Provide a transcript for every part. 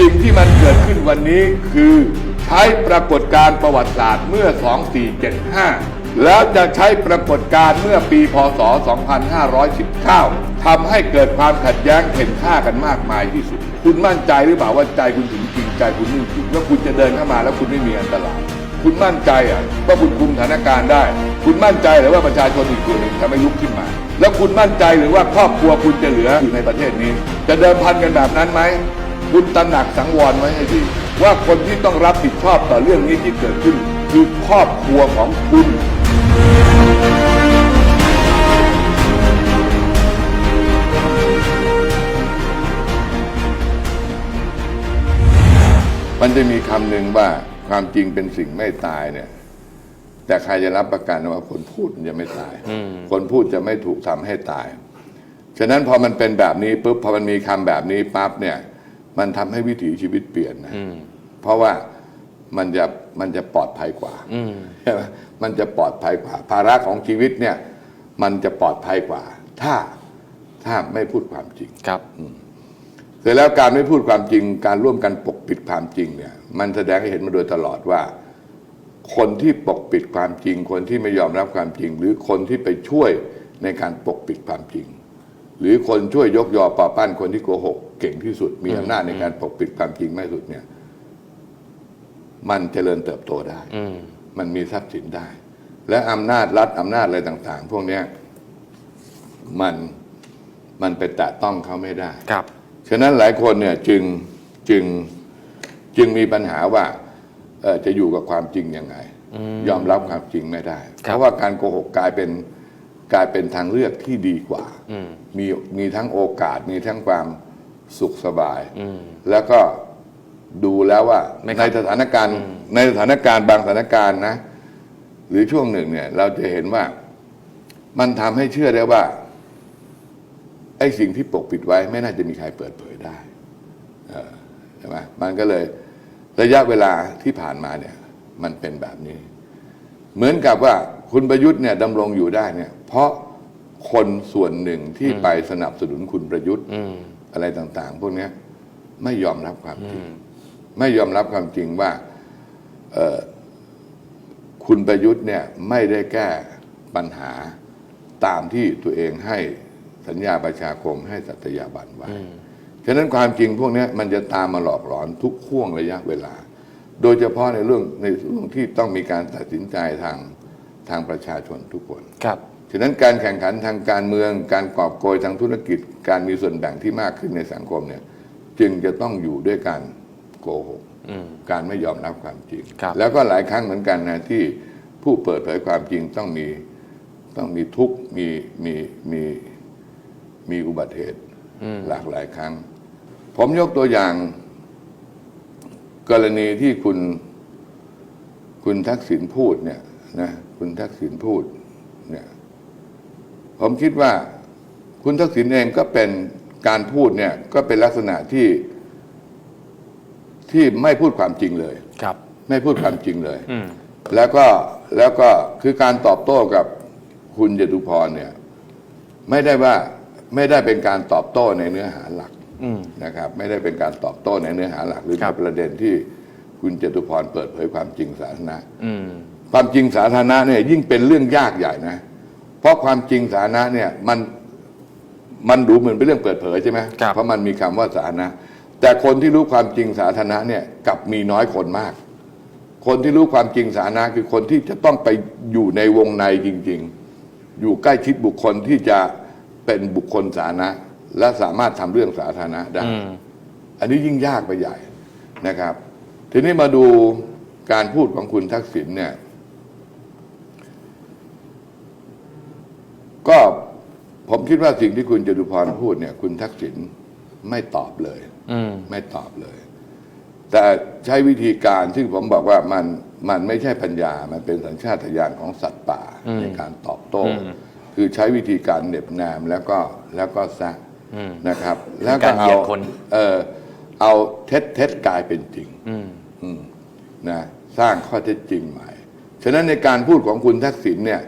สิ่งที่มันเกิดขึ้นวันนี้คือใช้ปรากฏการณ์ประวัติศาสตร์เมื่อ 2475 แล้วจะใช้ปรากฏการณ์เมื่อปีพศ 2519ทำให้เกิดความขัดแย้งเข็นฆ่ากันมากมายที่สุด คุณมั่นใจหรือเปล่าว่าใจคุณถึงจริงใจคุณนิ่งจริงว่าคุณจะเดินเข้ามาแล้วคุณไม่มีอันตรายคุณมั่นใจอะว่าคุณคุมสถานการณ์ได้ คุณมั่นใจหรือว่าประชาชนอีกกลุ่มหนึ่งจะไม่ลุกขึ้นมา แล้วคุณมั่นใจหรือว่าครอบครัวคุณจะเหลืออยู่ในประเทศนี้ จะเดิมพันกันแบบนั้นไหม คุณตระหนักสังวรไว้ให้ดีว่าคนที่ต้องรับผิดชอบต่อเรื่องนี้ที่เกิดขึ้น คือครอบครัวของคุณ มันจะมีคำหนึ่งว่าความจริงเป็นสิ่งไม่ตายเนี่ย แต่ใครจะรับประกันว่าคนพูดจะไม่ตาย คนพูดจะไม่ถูกทำให้ตาย ฉะนั้นพอมันเป็นแบบนี้ปุ๊บพอมันมีคำแบบนี้ปั๊บเนี่ย มันทำให้วิถีชีวิตเปลี่ยนนะเพราะว่ามันจะมันจะปลอดภัยกว่าใช่ไหมมันจะปลอดภัยกว่า ภาระของชีวิตเนี่ย มันจะปลอดภัยกว่า ถ้าถ้าไม่พูดความจริงครับเสร็จแล้วการไม่พูดความจริง การร่วมกันปกปิดความจริงเนี่ย มันแสดงให้เห็นมาโดยตลอดว่า คนที่ปกปิดความจริง คนที่ไม่ยอมรับความจริง หรือคนที่ไปช่วยในการปกปิดความจริง หรือคนช่วยยกยอปอปั้นคนที่โกหก เก่งที่สุด มีอำนาจในการปกปิดความจริงมากที่สุดเนี่ย มันเจริญเติบโตได้อืมมันมีทรัพย์สินได้ และอำนาจรัฐอำนาจอะไรต่าง ๆ พวกเนี้ยมันมันไปแตะต้องเขาไม่ได้ ครับ ฉะนั้นหลายคนเนี่ยจึงจึงจึงมีปัญหาว่าเอ่อจะอยู่กับความจริงยังไง ยอมรับความจริงไม่ได้ครับเพราะว่าการโกหกกลายเป็นกลายเป็นทางเลือกที่ดีกว่าอืมมีมีทั้งโอกาสมีทั้งความ สุขสบายอืมแล้วก็ดูแล้วว่าไม่คในรับสถานการณ์ ในสถานการณ์บางสถานการณ์นะ หรือช่วงหนึ่งเนี่ย เราจะเห็นว่ามันทำให้เชื่อได้ว่า ไอ้สิ่งที่ปกปิดไว้ ไม่น่าจะมีใครเปิดเผยได้เออใช่ไหมมันก็เลยระยะเวลาที่ผ่านมาเนี่ย มันเป็นแบบนี้ เหมือนกับว่าคุณประยุทธ์เนี่ยดำรงอยู่ได้เนี่ย เพราะคนส่วนหนึ่งที่ไปสนับสนุนคุณประยุทธ์ อืมอะไรต่าง ๆ พวกเนี้ยไม่ยอมรับความจริงอืมไม่ยอมรับความจริงว่าเอ่อคุณประยุทธ์เนี่ยไม่ได้แก้ปัญหาตามที่ตัวเองให้สัญญาประชาคมให้สัตยาบันไว้ ฉะนั้นความจริงพวกเนี้ยมันจะตามมาหลอกหลอนทุกห่วงระยะเวลา โดยเฉพาะในเรื่องในเรื่องที่ต้องมีการตัดสินใจทางทางประชาชนทุกคนครับ ฉะนั้นการแข่งขันทางการเมือง การกอบโกยทางธุรกิจ การมีส่วนแบ่งที่มากขึ้นในสังคมเนี่ย จึงจะต้องอยู่ด้วยการโกหกอืมการไม่ยอมรับความจริงครับแล้วก็หลายครั้งเหมือนกันนะที่ผู้เปิดเผยความจริงต้องมีต้องมีทุกข์มีมีมีมีอุบัติเหตุอืมหลากหลายครั้ง ผมยกตัวอย่าง กรณีที่คุณ คุณทักษิณพูดเนี่ยนะคุณทักษิณพูดเนี่ย ผมคิดว่าคุณทักษิณเองก็เป็นการพูดเนี่ยก็เป็นลักษณะที่ที่ไม่พูดความจริงเลย ครับ ไม่พูดความจริงเลย อืม แล้วก็แล้วก็คือการตอบโต้กับคุณจตุพรเนี่ย ไม่ได้ว่าไม่ได้เป็นการตอบโต้ในเนื้อหาหลักอืม นะครับ ไม่ได้เป็นการตอบโต้ในเนื้อหาหลัก หรือครัในบประเด็นที่คุณจตุพรเปิดเผยความจริงสาธารณะ อืม ความจริงสาธารณะเนี่ยยิ่งเป็นเรื่องยากใหญ่นะ เพราะความจริงสาธารณะเนี่ยมันมันดูเหมือนเป็นเรื่องเปิดเผยใช่ไหมครับ เพราะมันมีคำว่าสาธารณะ แต่คนที่รู้ความจริงสาธารณะเนี่ยกลับมีน้อยคนมาก คนที่รู้ความจริงสาธารณะคือคนที่จะต้องไปอยู่ในวงในจริง ๆ อยู่ใกล้ชิดบุคคลที่จะเป็นบุคคลสาธารณะ และสามารถทำเรื่องสาธารณะได้ อืม อันนี้ยิ่งยากไปใหญ่นะครับ ทีนี้มาดูการพูดของคุณทักษิณเนี่ย ก็ผมคิดว่าสิ่งที่คุณจตุพรพูดเนี่ย คุณทักษิณไม่ตอบเลย อืม ไม่ตอบเลย แต่ใช้วิธีการซึ่งผมบอกว่ามันมันไม่ใช่ปัญญา มันเป็นสัญชาตญาณของสัตว์ป่าอืมในการตอบโต้ อืมคือใช้วิธีการเหน็บแนมแล้วก็แล้วก็ซะอืมนะครับ แล้วกาก็รเหยีเอายดคน เออเอาเท็จเท็จกลายเป็นจริง อืม อืมนะสร้างข้อเท็จจริงใหม่ ฉะนั้นในการพูดของคุณทักษิณเนี่ย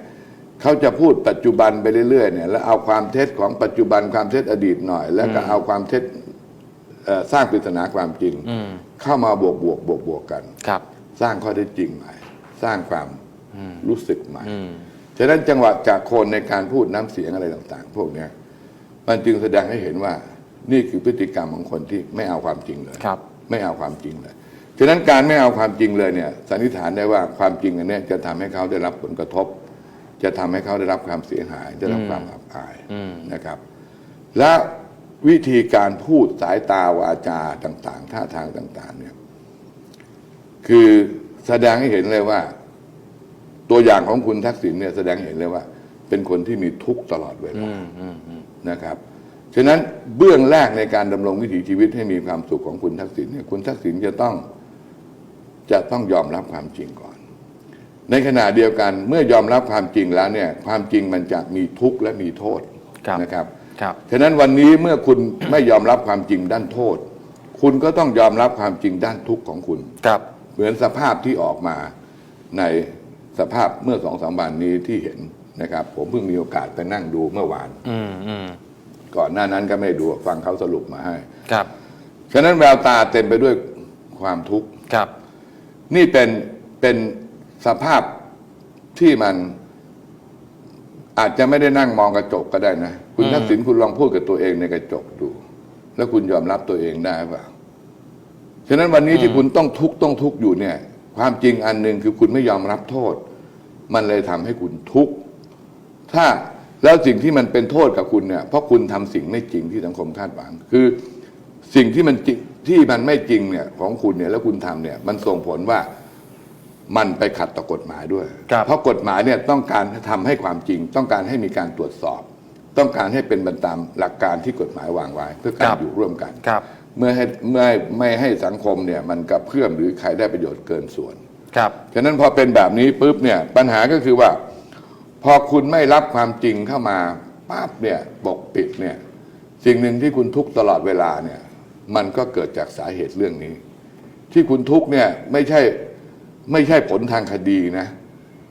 เขาจะพูดปัจจุบันไปเรื่อยๆเนี่ยแล้วเอาความเท็จของปัจจุบันความเท็จอดีตหน่อย แล้วก็เอาความเท็จเอ่อสร้างปริศนาความจริงอืมเข้ามาบวกบวกบวกบวกกันครับ สร้างข้อเท็จจริงใหม่ สร้างความรู้สึกใหม่อืมฉะนั้นจังหวะจากโคนในการพูดน้ำเสียงอะไรต่างๆ พวกเนี้ยมันจึงแสดงให้เห็นว่านี่คือพฤติกรรมของคนที่ไม่เอาความจริงเลยครับ ไม่เอาความจริงเลยฉะนั้นการไม่เอาความจริงเลยเนี่ยสันนิษฐานได้ว่าความจริงอันเนี้ยจะทำให้เขาได้รับผลกระทบ จะทำให้เขาได้รับความเสียหายได้รับความอับอายอืมนะครับ และวิธีการพูดสายตาวาจาต่าง ๆ ท่าทางต่าง ๆ เนี่ย คือแสดงให้เห็นเลยว่า ตัวอย่างของคุณทักษิณเนี่ยแสดงให้เห็นเลยว่า เป็นคนที่มีทุกข์ตลอดเวลาอืมอืมอืมนะครับฉะนั้นเบื้องแรกในการดำรงวิถีชีวิตให้มีความสุขของคุณทักษิณเนี่ยคุณทักษิณจะต้อง จะต้องยอมรับความจริงก่อน ในขณะเดียวกันเมื่อยอมรับความจริงแล้วเนี่ยความจริงมันจะมีทุกข์และมีโทษครับ นะครับครับฉะนั้นวันนี้เมื่อคุณไม่ยอมรับความจริงด้านโทษ คุณก็ต้องยอมรับความจริงด้านทุกข์ของคุณ ครับ เหมือนสภาพที่ออกมาในสภาพเมื่อสองสามวันนี้ที่เห็นนะครับ ผมเพิ่งมีโอกาสไปนั่งดูเมื่อวาน อืมอืมก่อนหน้านั้นก็ไม่ได้ดูฟังเขาสรุปมาให้ ครับ ฉะนั้นแววตาเต็มไปด้วยความทุกข์ ครับ นี่เป็นเป็น สภาพที่มันอาจจะไม่ได้นั่งมองกระจกก็ได้นะ คุณอืมทักษิณคุณลองพูดกับตัวเองในกระจกดู แล้วคุณยอมรับตัวเองได้เปล่าฉะนั้นวันนี้ที่คุณต้องทุกข์ต้องทุกข์อยู่เนี่ย ความจริงอันหนึ่งคือคุณไม่ยอมรับโทษ มันเลยทำให้คุณทุกข์ถ้าแล้วสิ่งที่มันเป็นโทษกับคุณเนี่ยเพราะคุณทำสิ่งไม่จริงที่สังคมคาดหวัง คือสิ่งที่มันจริงที่มันไม่จริงเนี่ยของคุณเนี่ยแล้วคุณทำเนี่ย มันส่งผลว่า มันไปขัดต่อกฎหมายด้วย ครับเพราะกฎหมายเนี่ยต้องการทำให้ความจริง ต้องการให้มีการตรวจสอบ ต้องการให้เป็นบรรตามหลักการที่กฎหมายวางไว้ เพื่อการอยู่ร่วมกัน ครับ เมื่อให้เมื่อไม่ให้สังคมเนี่ยมันกระเพื่อมหรือใครได้ประโยชน์เกินส่วน ครับ ฉะนั้นพอเป็นแบบนี้ปุ๊บเนี่ยปัญหาก็คือว่า พอคุณไม่รับความจริงเข้ามาปั๊บเนี่ยปกปิดเนี่ยสิ่งหนึ่งที่คุณทุกข์ตลอดเวลาเนี่ยมันก็เกิดจากสาเหตุเรื่องนี้ ที่คุณทุกข์เนี่ยไม่ใช่ ไม่ใช่ผลทางคดีนะ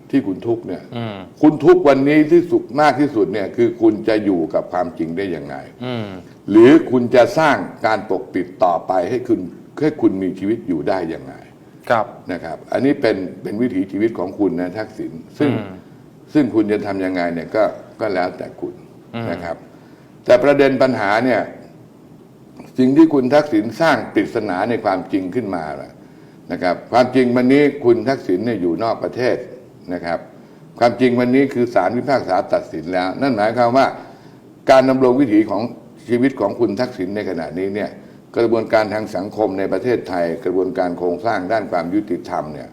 ที่คุณทุกข์เนี่ย อืม คุณทุกข์วันนี้ที่สุขมากที่สุดเนี่ย คือคุณจะอยู่กับความจริงได้ยังไง อืม หรือคุณจะสร้างการปกปิดต่อไปให้คุณให้คุณมีชีวิตอยู่ได้ยังไงครับ นะครับ อันนี้เป็นเป็นวิถีชีวิตของคุณนะทักษิณซึ่งอืม ซึ่งคุณจะทำยังไงเนี่ยก็ก็แล้วแต่คุณอืมนะครับ แต่ประเด็นปัญหาเนี่ย สิ่งที่คุณทักษิณสร้างปริศนาในความจริงขึ้นมาล่ะ นะครับ ความจริงวันนี้คุณทักษิณเนี่ยอยู่นอกประเทศนะครับ ความจริงวันนี้คือศาลพิพากษาตัดสินแล้ว นั่นหมายความว่า การดำรงวิถีของชีวิตของคุณทักษิณในขณะนี้เนี่ยกระบวนการทางสังคมในประเทศไทย กระบวนการโครงสร้างด้านความยุติธรรมเนี่ย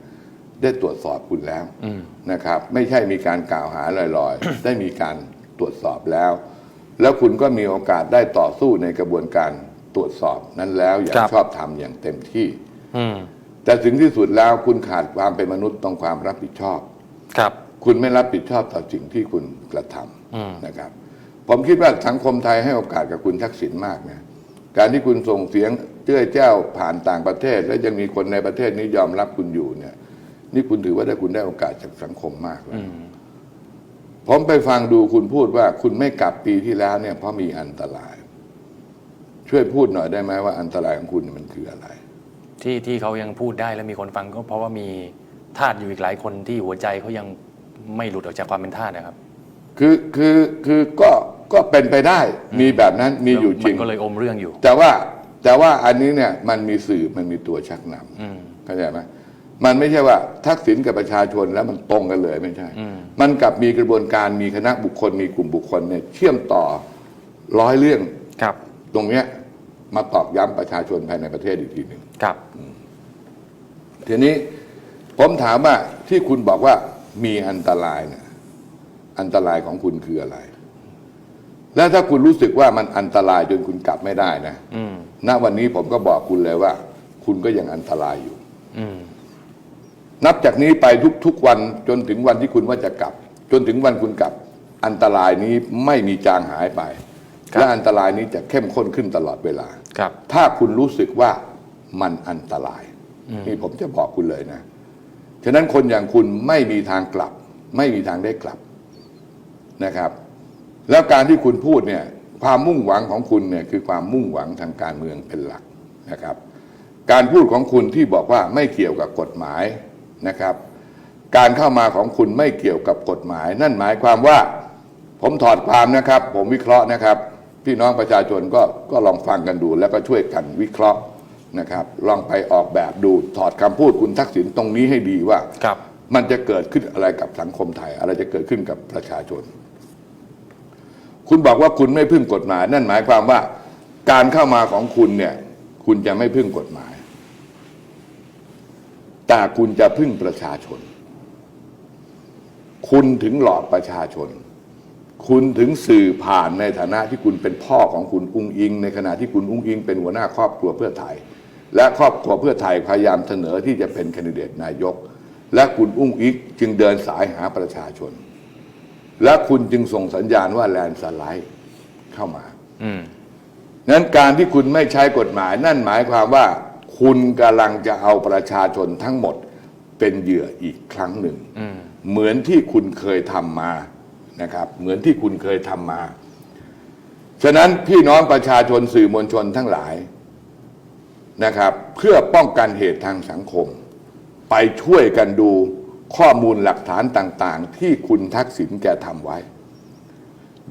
ได้ตรวจสอบคุณแล้วอืมนะครับ ไม่ใช่มีการกล่าวหาลอยๆ ได้มีการตรวจสอบแล้ว แล้วคุณก็มีโอกาสได้ต่อสู้ในกระบวนการตรวจสอบนั้นแล้ว อย่างครับชอบธรรมอย่างเต็มที่อืม แต่ถึงที่สุดแล้วคุณขาดความเป็นมนุษย์ต้องความรับผิดชอบ ครับ คุณไม่รับผิดชอบต่อสิ่งที่คุณกระทอืมำนะครับ ผมคิดว่าสังคมไทยให้โอกาสกับคุณทักษิณมากนะการที่คุณส่งเสียงเจ้ยเจ้าผ่านต่างประเทศ และยังมีคนในประเทศนี้ยอมรับคุณอยู่เนี่ย นี่คุณถือว่าได้คุณได้โอกาสจากสังคมมากแล้ว อืม ผมไปฟังดูคุณพูดว่าคุณไม่กลับปีที่แล้วเนี่ยเพราะมีอันตราย ช่วยพูดหน่อยได้ไหมว่าอันตรายของคุณมันคืออะไร ที่ที่เขายังพูดได้และมีคนฟังก็เพราะว่ามีทาสอยู่อีกหลายคนที่หัวใจเขายังไม่หลุดออกจากความเป็นทาสนะครับ คือคือคือก็ก็เป็นไปได้มีแบบนั้นมีอยู่จริงมันก็เลยอมเรื่องอยู่ แต่ว่าแต่ว่าอันนี้เนี่ยมันมีสื่อมันมีตัวชักนอืมำเข้าใจไหมมันไม่ใช่ว่าทักษิณกับประชาชนแล้วมันตรงกันเลยไม่ใช่อืมมันกลับมีกระบวนการมีคณะบุคคลมีกลุ่มบุคคลเนี่ยเชื่อมต่อร้อยเรื่องครับ ตรงเนี้ย มาตอกย้ำประชาชนภายในประเทศอีกทีหนึ่งครับ ทีนี้ผมถามว่าที่คุณบอกว่ามีอันตรายเนี่ยอันตรายของคุณคืออะไร แล้วถ้าคุณรู้สึกว่ามันอันตรายจนคุณกลับไม่ได้นะอืมณวันนี้ผมก็บอกคุณเลยว่า คุณก็ยังอันตรายอยู่อืมนับจากนี้ไปทุกๆวันจนถึงวันที่คุณว่าจะกลับ จนถึงวันคุณกลับ อันตรายนี้ไม่มีจางหายไปครับ และอันตรายนี้จะเข้มข้นขึ้นตลอดเวลา ครับ ถ้าคุณรู้สึกว่ามันอันตราย นี่ผมจะบอกคุณเลยนะ ฉะนั้นคนอย่างคุณไม่มีทางกลับ ไม่มีทางได้กลับนะครับ แล้วการที่คุณพูดเนี่ย ความมุ่งหวังของคุณเนี่ยคือความมุ่งหวังทางการเมืองเป็นหลักนะครับ การพูดของคุณที่บอกว่าไม่เกี่ยวกับกฎหมายนะครับ การเข้ามาของคุณไม่เกี่ยวกับกฎหมาย นั่นหมายความว่าผมถอดความนะครับ ผมวิเคราะห์นะครับ พี่น้องประชาชนก็ก็ลองฟังกันดู แล้วก็ช่วยกันวิเคราะห์นะครับ ลองไปออกแบบดูถอดคำพูดคุณทักษิณตรงนี้ให้ดีว่า ครับ มันจะเกิดขึ้นอะไรกับสังคมไทย อะไรจะเกิดขึ้นกับประชาชน คุณบอกว่าคุณไม่พึ่งกฎหมาย นั่นหมายความว่า การเข้ามาของคุณเนี่ย คุณจะไม่พึ่งกฎหมาย แต่คุณจะพึ่งประชาชน คุณถึงหลอกประชาชน คุณถึงสื่อผ่านในฐานะที่คุณเป็นพ่อของคุณอุ้งอิง ในขณะที่คุณอุ้งอิง เป็นหัวหน้าครอบครัวเพื่อไทย และครอบครัวเพื่อไทยพยายามเสนอที่จะเป็นแคนดิเดตนายก และคุณอุ้งอิงจึงเดินสายหาประชาชน และคุณจึงส่งสัญญาณว่าแลนด์สไลด์เข้ามาอืมนั้นการที่คุณไม่ใช้กฎหมาย นั่นหมายความว่า คุณกำลังจะเอาประชาชนทั้งหมดเป็นเหยื่ออีกครั้งหนึ่งอืมเหมือนที่คุณเคยทำมา นะครับ เหมือนที่คุณเคยทำมา ฉะนั้นพี่น้องประชาชนสื่อมวลชนทั้งหลายนะครับ เพื่อป้องกันเหตุทางสังคม ไปช่วยกันดูข้อมูลหลักฐานต่างๆ ที่คุณทักษิณแกทำไว้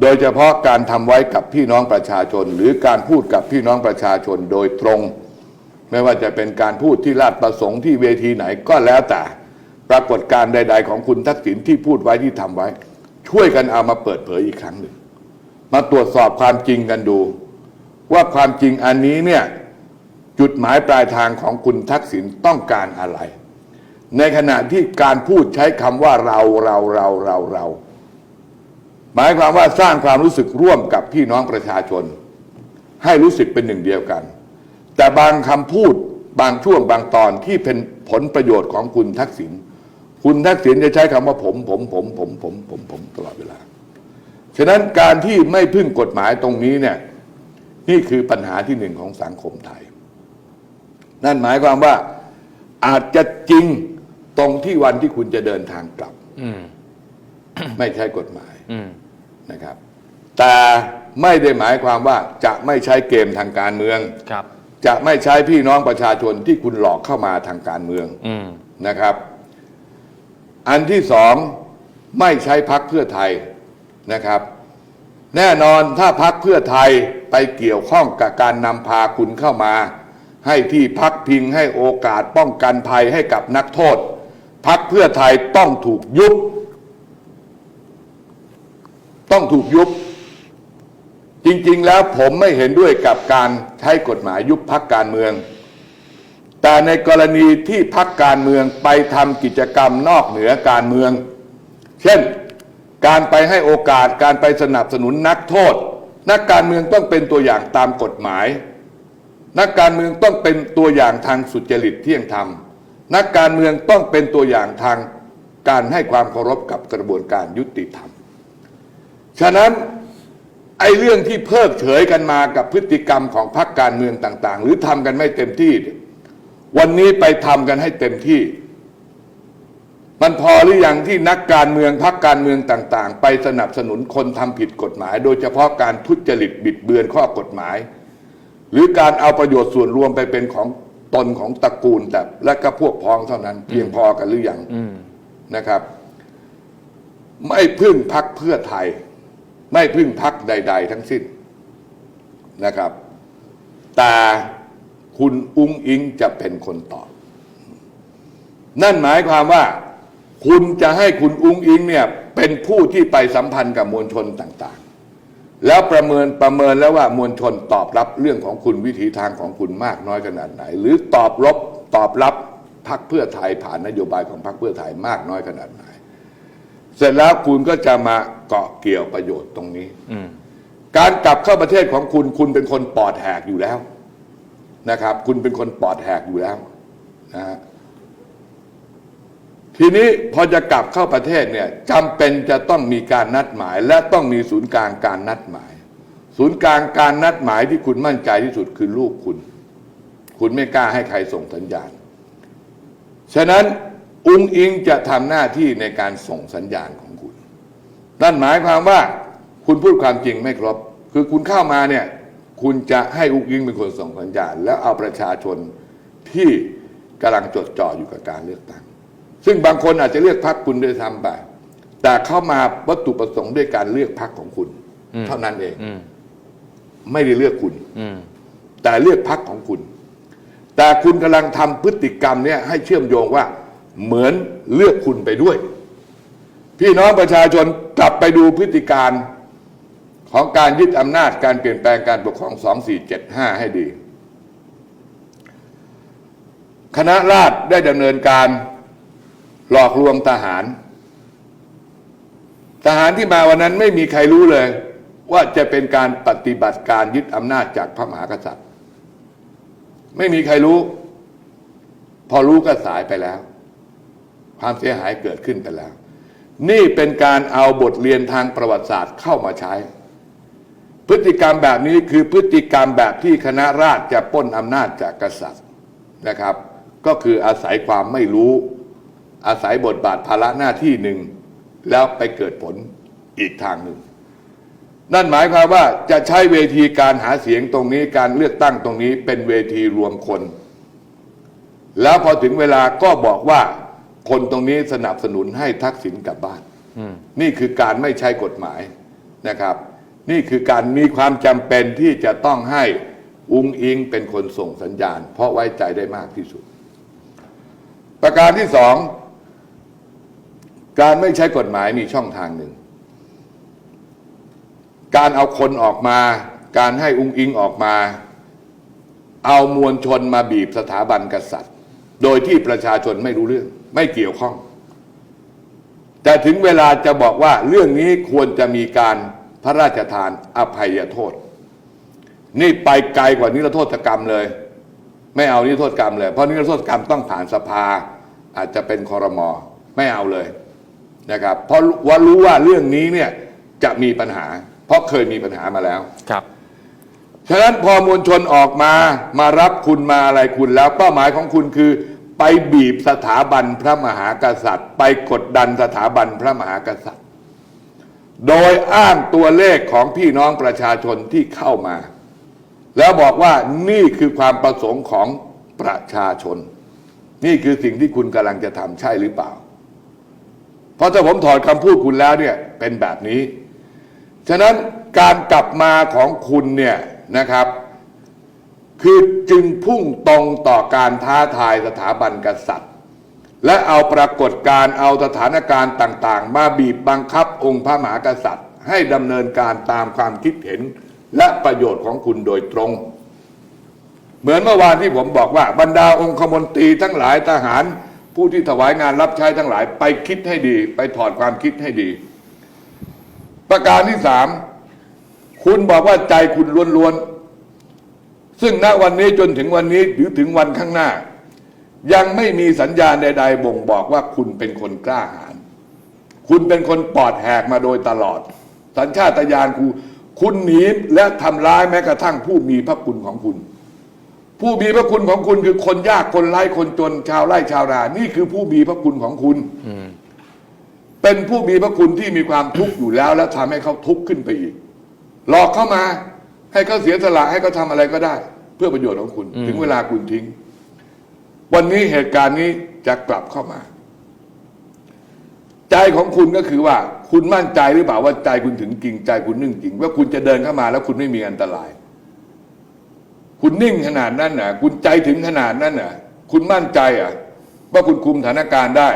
โดยเฉพาะการทำไว้กับพี่น้องประชาชน หรือการพูดกับพี่น้องประชาชนโดยตรง ไม่ว่าจะเป็นการพูดที่ลาดประสงค์ที่เวทีไหนก็แล้วแต่ปรากฏการใด ๆ ของคุณทักษิณที่พูดไว้ที่ทำไว้ ช่วยกันเอามาเปิดเผยอีกครั้งหนึ่ง มาตรวจสอบความจริงกันดู ว่าความจริงอันนี้เนี่ยจุดหมายปลายทางของคุณทักษิณต้องการอะไร ในขณะที่การพูดใช้คำว่าเราเราเราเราเรา หมายความว่าสร้างความรู้สึกร่วมกับพี่น้องประชาชน ให้รู้สึกเป็นหนึ่งเดียวกัน แต่บางคำพูดบางช่วงบางตอนที่เป็นผลประโยชน์ของคุณทักษิณ คุณทักษิณจะใช้คำว่าผมผมผมผมผมผมผมตลอดเวลา ฉะนั้นการที่ไม่พึ่งกฎหมายตรงนี้เนี่ยนี่คือปัญหาที่หนึ่งของสังคมไทย นั่นหมายความว่าอาจจะจริงตรงที่วันที่คุณจะเดินทางกลับอืมไม่ใช่กฎหมายอืมนะครับ แต่ไม่ได้หมายความว่าจะไม่ใช้เกมทางการเมืองครับจะไม่ใช้พี่น้องประชาชนที่คุณหลอกเข้ามาทางการเมืองอืมนะครับ อันที่สองไม่ใช้พักเพื่อไทยนะครับ แน่นอนถ้าพักเพื่อไทยไปเกี่ยวข้องกับการนำพาคุณเข้ามา ให้ที่พักพิงให้โอกาสป้องกันภัยให้กับนักโทษ พักเพื่อไทยต้องถูกยุบ ต้องถูกยุบ จริงๆแล้วผมไม่เห็นด้วยกับการใช้กฎหมายยุบพักการเมือง แต่ในกรณีที่พักการเมืองไปทำกิจกรรมนอกเหนือการเมือง เช่น การไปให้โอกาสการไปสนับสนุนนักโทษ นักการเมืองต้องเป็นตัวอย่างตามกฎหมาย นักการเมืองต้องเป็นตัวอย่างทางสุจริตเที่ยงธรรม นักการเมืองต้องเป็นตัวอย่างทางการให้ความเคารพกับกระบวนการยุติธรรม ฉะนั้นไอ้เรื่องที่เพิกเฉยกันมากับพฤติกรรมของพรรคการเมืองต่าง ๆ หรือทำกันไม่เต็มที่ วันนี้ไปทำกันให้เต็มที่ มันพอหรือยังที่นักการเมืองพรรคการเมืองต่าง ๆ ไปสนับสนุนคนทำผิดกฎหมาย โดยเฉพาะการทุจริตบิดเบือนข้อกฎหมาย หรือการเอาประโยชน์ส่วนรวมไปเป็นของตนของตระกูลแต่และก็พวกพ้องเท่านั้น เพียงพอกันหรือยังอืมนะครับ ไม่พึ่งพักเพื่อไทย ไม่พึ่งพักใด ๆ ทั้งสิ้นนะครับ แต่ คุณอุ้งอิงจะเป็นคนตอบ นั่นหมายความว่า คุณจะให้คุณอุ้งอิงเนี่ยเป็นผู้ที่ไปสัมพันธ์กับมวลชนต่างๆ แล้วประเมินประเมินแล้วว่ามวลชนตอบรับเรื่องของคุณวิถีทางของคุณมากน้อยขนาดไหน หรือตอบรับตอบรับพักเพื่อไทยผ่านนโยบายของพักเพื่อไทยมากน้อยขนาดไหน เสร็จแล้วคุณก็จะมาเกาะเกี่ยวประโยชน์ตรงนี้อืมการกลับเข้าประเทศของคุณคุณเป็นคนปอดแหกอยู่แล้ว นะครับ คุณเป็นคนปอดแหกอยู่แล้วนะฮะทีนี้พอจะกลับเข้าประเทศเนี่ยจำเป็นจะต้องมีการนัดหมาย และต้องมีศูนย์กลางการนัดหมาย ศูนย์กลางการนัดหมายที่คุณมั่นใจที่สุดคือลูกคุณ คุณไม่กล้าให้ใครส่งสัญญาณ ฉะนั้นอุงอิงจะทำหน้าที่ในการส่งสัญญาณของคุณ นั่นหมายความว่าคุณพูดความจริงไม่ครบ คือคุณเข้ามาเนี่ย คุณจะให้อุ้งอิงเป็นคนส่งสัญญาณ แล้วเอาประชาชนที่กำลังจดจ่ออยู่กับการเลือกตั้ง ซึ่งบางคนอาจจะเลือกพรรคคุณด้วยซ้ำไปแต่เข้ามาวัตถุประสงค์ด้วยการเลือกพรรคของคุณอืมเท่านั้นเองอืมไม่ได้เลือกคุณอืมแต่เลือกพรรคของคุณ แต่คุณกำลังทำพฤติกรรมเนี่ยให้เชื่อมโยงว่า เหมือนเลือกคุณไปด้วย พี่น้องประชาชนกลับไปดูพฤติการ ของการยึดอำนาจการเปลี่ยนแปลงการปกครอง 2475 ให้ดี คณะราษฎรได้ดำเนินการหลอกลวงทหาร ทหารที่มาวันนั้นไม่มีใครรู้เลย ว่าจะเป็นการปฏิบัติการยึดอำนาจจากพระมหากษัตริย์ ไม่มีใครรู้ พอรู้ก็สายไปแล้ว ความเสียหายเกิดขึ้นไปแล้ว นี่เป็นการเอาบทเรียนทางประวัติศาสตร์เข้ามาใช้ พฤติกรรมแบบนี้คือพฤติกรรมแบบที่คณะราษฎรจะปล้นอำนาจจากกษัตริย์นะครับ ก็คืออาศัยความไม่รู้ อาศัยบทบาทภาระหน้าที่หนึ่ง แล้วไปเกิดผลอีกทางหนึ่ง นั่นหมายความว่าจะใช้เวทีการหาเสียงตรงนี้การเลือกตั้งตรงนี้เป็นเวทีรวมคน แล้วพอถึงเวลาก็บอกว่าคนตรงนี้สนับสนุนให้ทักษิณกลับบ้านอืมนี่คือการไม่ใช้กฎหมายนะครับ นี่คือการมีความจำเป็นที่จะต้องให้อุงอิงเป็นคนส่งสัญญาณ เพราะไว้ใจได้มากที่สุด ประการที่สอง การไม่ใช้กฎหมายมีช่องทางหนึ่ง การเอาคนออกมา การให้อุงอิงออกมา เอามวลชนมาบีบสถาบันกษัตริย์ โดยที่ประชาชนไม่รู้เรื่อง ไม่เกี่ยวข้อง แต่ถึงเวลาจะบอกว่าเรื่องนี้ควรจะมีการ ระราชทานอภัยโทษ นี่ไปไกลกว่านิรโทษกรรมเลย ไม่เอานิรโทษกรรมเลย เพราะนิรโทษกรรมต้องผ่านสภา อาจจะเป็นคอรมอไม่เอาเลยนะครับเพราะว่ารู้ว่าเรื่องนี้เนี่ยจะมีปัญหา เพราะเคยมีปัญหามาแล้วครับฉะนั้นพอมวลชนออกมามารับคุณมาอะไรคุณแล้วเป้าหมายของคุณคือ ไปบีบสถาบันพระมหากษัตริย์ ไปกดดันสถาบันพระมหากษัตริย์ โดยอ้างตัวเลขของพี่น้องประชาชนที่เข้ามา แล้วบอกว่านี่คือความประสงค์ของประชาชน นี่คือสิ่งที่คุณกำลังจะทำใช่หรือเปล่า เพราะถ้าผมถอดคำพูดคุณแล้วเนี่ยเป็นแบบนี้ ฉะนั้นการกลับมาของคุณเนี่ยนะครับ คือจึงพุ่งตรงต่อการท้าทายสถาบันกษัตริย์ และเอาปรากฏการณ์เอาสถานการณ์ต่าง ๆ มาบีบบังคับองค์พระมหากษัตริย์ ให้ดำเนินการตามความคิดเห็น และประโยชน์ของคุณโดยตรง เหมือนเมื่อวานที่ผมบอกว่าบรรดาองคมนตรีทั้งหลายทหาร ผู้ที่ถวายงานรับใช้ทั้งหลายไปคิดให้ดี ไปถอดความคิดให้ดี ประการที่สามคุณบอกว่าใจคุณล้วนๆซึ่งณวันนี้จนถึงวันนี้หรือถึงวันข้างหน้า ยังไม่มีสัญญาณใด ๆ บ่งบอกว่าคุณเป็นคนกล้าหาญคุณเป็นคนปลอดแหกมาโดยตลอด สัญชาตญาณคุณคุณหนีและทำร้ายแม้กระทั่งผู้มีพระคุณของคุณ ผู้มีพระคุณของคุณคือคนยากคนไร้คนจนชาวไร่ชาวนา นี่คือผู้มีพระคุณของคุณอืมเป็นผู้มีพระคุณที่มีความทุกข์อยู่แล้ว แล้วทำให้เขาทุกข์ขึ้นไปอีก หลอกเข้ามา ให้เขาเสียสละให้เขาทำอะไรก็ได้ เพื่อประโยชน์ของคุณอืมถึงเวลาคุณทิ้ง วันนี้เหตุการณ์นี้จะกลับเข้ามา ใจของคุณก็คือว่า คุณมั่นใจหรือเปล่าว่าใจคุณถึงจริง ใจคุณนึ่งจริง ว่าคุณจะเดินเข้ามาแล้วคุณไม่มีอันตราย คุณนิ่งขนาดนั้นน่ะ คุณใจถึงขนาดนั้นน่ะ คุณมั่นใจอะ ว่าคุณคุมสถานการณ์ได้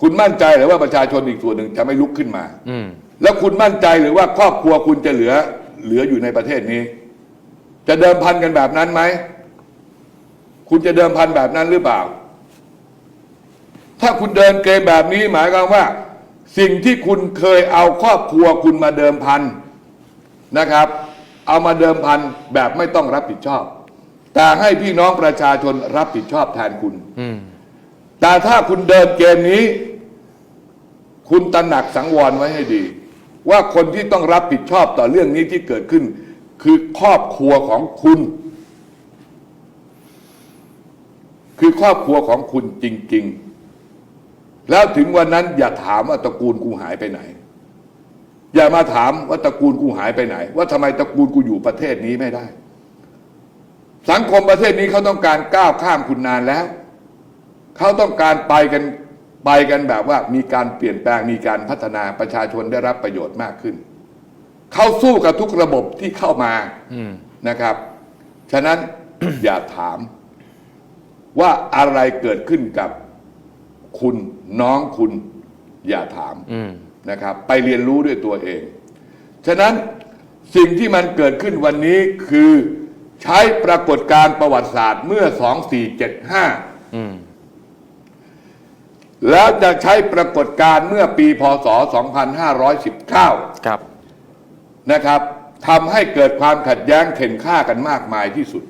คุณมั่นใจหรือว่าประชาชนอีกส่วนหนึ่งจะไม่ลุกขึ้นมา อืมแล้วคุณมั่นใจหรือว่าครอบครัวคุณจะเหลือ เหลืออยู่ในประเทศนี้ จะเดิมพันกันแบบนั้นไหม คุณจะเดิมพันแบบนั้นหรือเปล่า ถ้าคุณเดินเกมแบบนี้หมายความว่า สิ่งที่คุณเคยเอาครอบครัวคุณมาเดิมพันนะครับ เอามาเดิมพันแบบไม่ต้องรับผิดชอบ แต่ให้พี่น้องประชาชนรับผิดชอบแทนคุณอืมแต่ถ้าคุณเดินเกมนี้ คุณตระหนักสังวรไว้ให้ดี ว่าคนที่ต้องรับผิดชอบต่อเรื่องนี้ที่เกิดขึ้น คือครอบครัวของคุณ คือครอบครัวของคุณจริง ๆ แล้วถึงวันนั้นอย่าถามว่าตระกูลกูหายไปไหน อย่ามาถามว่าตระกูลกูหายไปไหน ว่าทำไมตระกูลกูอยู่ประเทศนี้ไม่ได้ สังคมประเทศนี้เขาต้องการก้าวข้ามคุณนานแล้ว เขาต้องการไปกันไปกันแบบว่ามีการเปลี่ยนแปลงมีการพัฒนาประชาชนได้รับประโยชน์มากขึ้น เขาสู้กับทุกระบบที่เข้ามาอืมนะครับ ฉะนั้นอย่าถาม ว่าอะไรเกิดขึ้นกับคุณน้องคุณอย่าถามอืมนะครับ ไปเรียนรู้ด้วยตัวเอง ฉะนั้นสิ่งที่มันเกิดขึ้นวันนี้คือใช้ปรากฏการณ์ประวัติศาสตร์เมื่อ 2475อืมแล้วจะใช้ปรากฏการณ์เมื่อปีพศ 2519 ครับนะครับทำให้เกิดความขัดแย้งเข็นฆ่ากันมากมายที่สุด